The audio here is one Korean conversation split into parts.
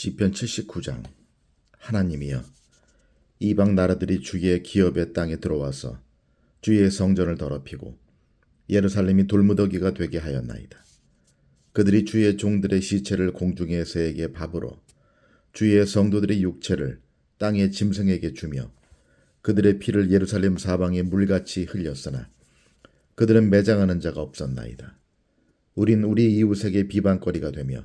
시편 79장 하나님이여 이방 나라들이 주의 기업의 땅에 들어와서 주의 성전을 더럽히고 예루살렘이 돌무더기가 되게 하였나이다. 그들이 주의 종들의 시체를 공중의 새에게 밥으로 주의 성도들의 육체를 땅의 짐승에게 주며 그들의 피를 예루살렘 사방에 물같이 흘렸으나 그들은 매장하는 자가 없었나이다. 우린 우리 이웃에게 비방거리가 되며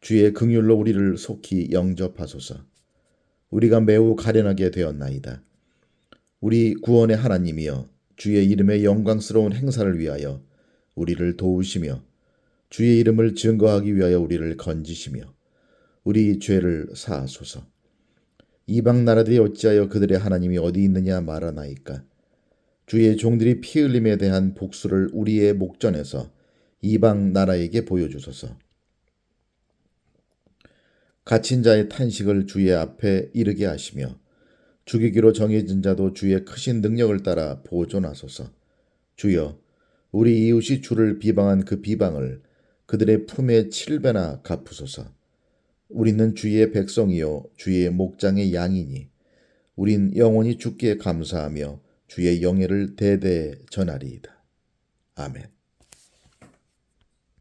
주의 긍휼로 우리를 속히 영접하소서. 우리가 매우 가련하게 되었나이다. 우리 구원의 하나님이여 주의 이름의 영광스러운 행사를 위하여 우리를 도우시며 주의 이름을 증거하기 위하여 우리를 건지시며 우리 죄를 사하소서. 이방 나라들이 어찌하여 그들의 하나님이 어디 있느냐 말하나이까. 주의 종들이 피 흘림에 대한 복수를 우리의 목전에서 이방 나라에게 보여주소서. 갇힌 자의 탄식을 주의 앞에 이르게 하시며 죽이기로 정해진 자도 주의 크신 능력을 따라 보존하소서. 주여, 우리 이웃이 주를 비방한 그 비방을 그들의 품에 칠배나 갚으소서. 우리는 주의 백성이요 주의 목장의 양이니 우린 영원히 주께 감사하며 주의 영예를 대대 전하리이다. 아멘.